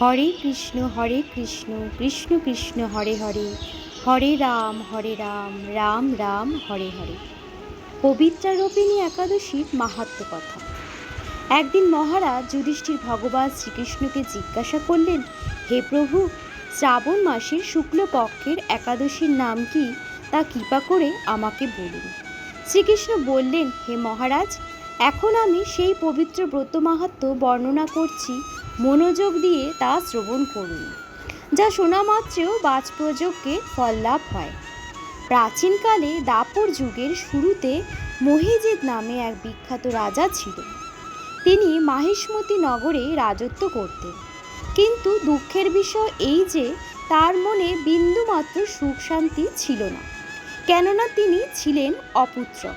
হরে কৃষ্ণ হরে কৃষ্ণ কৃষ্ণ কৃষ্ণ, হরে হরে। হরে রাম হরে রাম রাম রাম, হরে হরে। পবিত্রারোপিণী একাদশীর মাহাত্ম কথা। একদিন মহারাজ যুধিষ্ঠির ভগবান শ্রীকৃষ্ণকে জিজ্ঞাসা করলেন, হে প্রভু, শ্রাবণ মাসের শুক্লপক্ষের একাদশীর নাম কি? তা কৃপা করে আমাকে বলুন। শ্রীকৃষ্ণ বললেন, হে মহারাজ, এখন আমি সেই পবিত্র ব্রত মাহাত্ম বর্ণনা করছি মনোযোগ দিয়ে তা শ্রবণ করুন, যা শোনা মাত্রেও বাজপ্রযোগকে ফল লাভ হয়। প্রাচীনকালে দাপর যুগের শুরুতে মহিজিৎ নামে এক বিখ্যাত রাজা ছিল। তিনি মাহিষ্মতি নগরে রাজত্ব করতেন। কিন্তু দুঃখের বিষয় এই যে, তার মনে বিন্দুমাত্র সুখ শান্তি ছিল না, কেননা তিনি ছিলেন অপুত্র।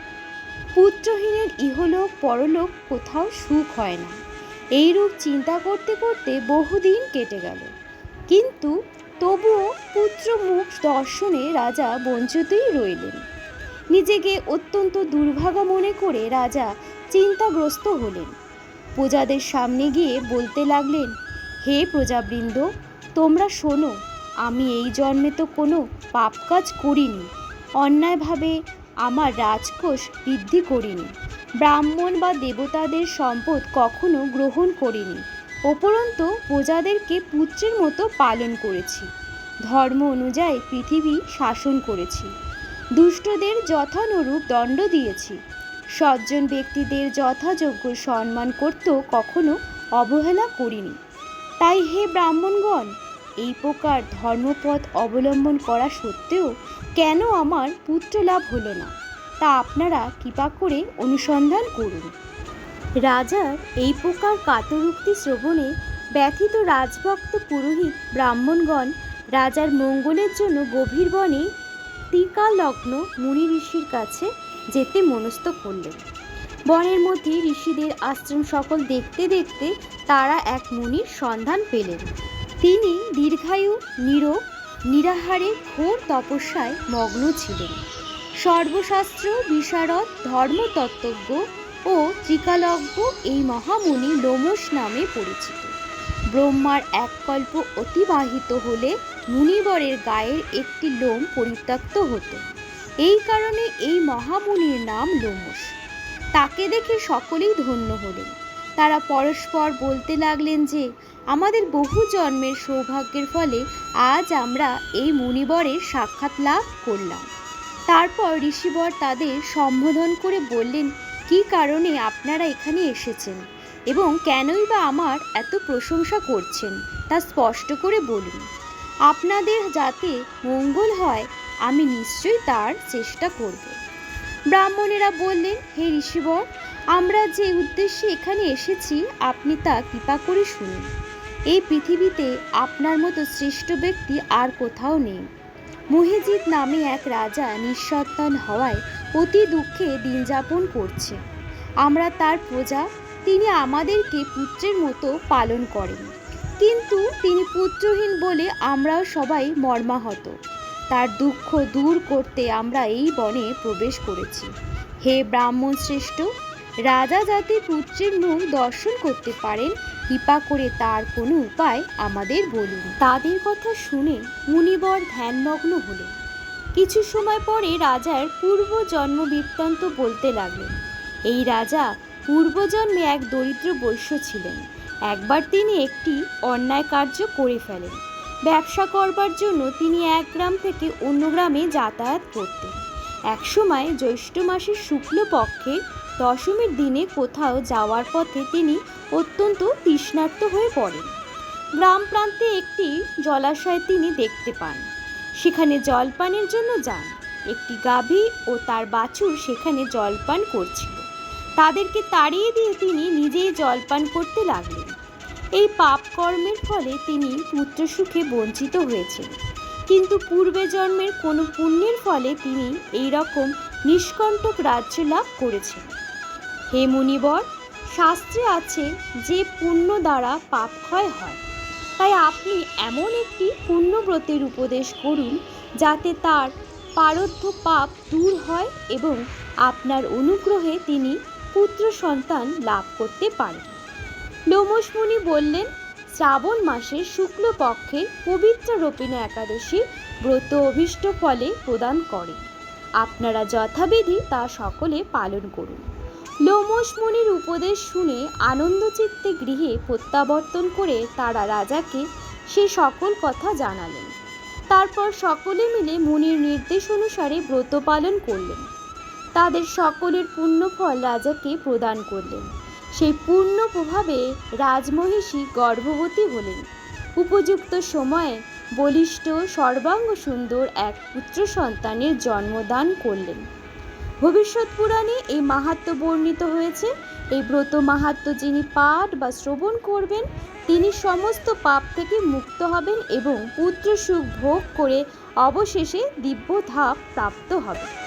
পুত্রহীনের ইহলোক পরলোক কোথাও সুখ হয় না। এইরূপ চিন্তা করতে করতে বহুদিন কেটে গেল। কিন্তু তবুও পুত্র মুখ দর্শনে রাজা বঞ্চিতই রইলেন। নিজেকে অত্যন্ত দুর্ভাগা মনে করে রাজা চিন্তাগ্রস্ত হলেন। প্রজাদের সামনে গিয়ে বলতে লাগলেন, হে প্রজাবৃন্দ, তোমরা শোনো, আমি এই জন্মে তো কোনো পাপ কাজ করিনি। অন্যায়ভাবে আমার রাজকোষ বৃদ্ধি করিনি। ব্রাহ্মণ বা দেবতাদের সম্পদ কখনো গ্রহণ করিনি। উপরন্ত প্রজাদেরকে পুত্রের মতো পালন করেছি। ধর্ম অনুযায়ী পৃথিবী শাসন করেছি। দুষ্টদের যথানুরূপ দণ্ড দিয়েছি। সজ্জন ব্যক্তিদের যথাযোগ্য সম্মান করতেও কখনো অবহেলা করিনি। তাই হে ব্রাহ্মণগণ, এই প্রকার ধর্মপথ অবলম্বন করা সত্ত্বেও কেন আমার পুত্র লাভ হলো না? তা আপনারা কৃপা করে অনুসন্ধান করুন। রাজার এই প্রকার কাতরুক্তি শ্রবণে ব্যথিত রাজভক্ত পুরোহিত ব্রাহ্মণগণ রাজার মঙ্গলের জন্য গভীর বনে টিকালগ্ন মুনি ঋষির কাছে যেতে মনস্থ করলেন। বনের মধ্যে ঋষিদের আশ্রম সকল দেখতে দেখতে তারা এক মুনির সন্ধান পেলেন। তিনি দীর্ঘায়ু, নিরোগ, নিরাহারে ঘোর তপস্যায় মগ্ন ছিলেন। সর্বশাস্ত্র, বিশারদ, ধর্মতত্ত্বজ্ঞ ও ত্রিকালজ্ঞ এই মহামুনি লোমস নামে পরিচিত। ব্রহ্মার এক কল্প অতিবাহিত হলে মুনিবরের গায়ের একটি লোম পরিত্যক্ত হতো। এই কারণে এই মহামুনির নাম লোমস তাকে দেখে সকলেই ধন্য হলেন। তারা পরস্পর বলতে লাগলেন যে, আমাদের বহু জন্মের সৌভাগ্যের ফলে আজ আমরা এই মুনিবরের সাক্ষাৎ লাভ করলাম। তারপর ঋষিবর তাদের সম্বোধন করে বললেন, কী কারণে আপনারা এখানে এসেছেন এবং কেনই বা আমার এত প্রশংসা করছেন? তা স্পষ্ট করে বলুন। আপনাদের যাতে মঙ্গল হয়, আমি নিশ্চয়ই তার চেষ্টা করব। ব্রাহ্মণেরা বললেন, হে ঋষিবর, আমরা যে উদ্দেশ্যে এখানে এসেছি, আপনি তা কৃপা করে শুনুন। এই পৃথিবীতে আপনার মতো শ্রেষ্ঠ ব্যক্তি আর কোথাও নেই। মহিজিৎ নামে এক রাজা নিঃসন্তান হওয়ায় অতি দুঃখে দিন যাপন করছে। আমরা তার প্রজা, তিনি আমাদেরকে পুত্রের মতো পালন করেন। কিন্তু তিনি পুত্রহীন বলে আমরাও সবাই মর্মাহত। তার দুঃখ দূর করতে আমরা এই বনে প্রবেশ করেছি। হে ব্রাহ্মণ শ্রেষ্ঠ রাজা যাতে পুত্রের মুখ দর্শন করতে পারেন, কৃপা করে তার কোনো উপায় আমাদের বলুন। তাদের কথা শুনে মুনিবর ধ্যানমগ্ন হলেন। কিছু সময় পরে রাজার পূর্ব জন্ম বৃত্তান্ত বলতে লাগলেন। এই রাজা পূর্বজন্মে এক দরিদ্র বৈশ্য ছিলেন। একবার তিনি একটি অন্যায় কার্য করে ফেলেন। ব্যবসা করবার জন্য তিনি এক গ্রাম থেকে অন্য গ্রামে যাতায়াত করতেন। একসময় জ্যৈষ্ঠ মাসের শুক্লপক্ষে দশমীর দিনে কোথাও যাওয়ার পথে তিনি অত্যন্ত তৃষ্ণার্ত হয়ে পড়েন। গ্রাম প্রান্তে একটি জলাশয় তিনি দেখতে পান। সেখানে জলপানের জন্য যান। একটি গাভী ও তার বাছুর সেখানে জলপান করছিল। তাদেরকে তাড়িয়ে দিয়ে তিনি নিজেই জলপান করতে লাগলেন। এই পাপ কর্মের ফলে তিনি পুত্র সুখে বঞ্চিত হয়েছেন। কিন্তু পূর্বে জন্মের কোনো পুণ্যের ফলে তিনি এই রকম নিষ্কণ্টক রাজ্য লাভ করেছেন। হে মুনিবর, শাস্ত্রে আছে যে পুণ্য দ্বারা পাপ ক্ষয় হয়। তাই আপনি এমন একটি পুণ্যব্রতের উপদেশ করুন, যাতে তার পারদ্ধ পাপ দূর হয় এবং আপনার অনুগ্রহে তিনি পুত্র সন্তান লাভ করতে পারেন। লোমস মুনি বললেন, শ্রাবণ মাসের শুক্লপক্ষের পবিত্র রোপিণী একাদশী ব্রত অভীষ্ট ফলে প্রদান করে। আপনারা যথাবিধি তা সকলে পালন করুন। লোমস মুনির উপদেশ শুনে আনন্দচিত্তে গৃহে প্রত্যাবর্তন করে তারা রাজাকে সে সকল কথা জানালেন। তারপর সকলে মিলে মুনির নির্দেশ অনুসারে ব্রত পালন করলেন। তাদের সকলের পুণ্যফল রাজাকে প্রদান করলেন। সেই পূর্ণ প্রভাবে রাজমহিষী গর্ভবতী হলেন। উপযুক্ত সময়ে বলিষ্ঠ, সর্বাঙ্গ সুন্দর এক পুত্র সন্তানের জন্মদান করলেন। ভবিষ্যৎ পুরাণে এই মাহাত্ম বর্ণিত হয়েছে। এই ব্রত মাহাত্ম যিনি পাঠ বা শ্রবণ করবেন, তিনি সমস্ত পাপ থেকে মুক্ত হবেন এবং পুত্র সুখ ভোগ করে অবশেষে দিব্য ধাপ প্রাপ্ত হবেন।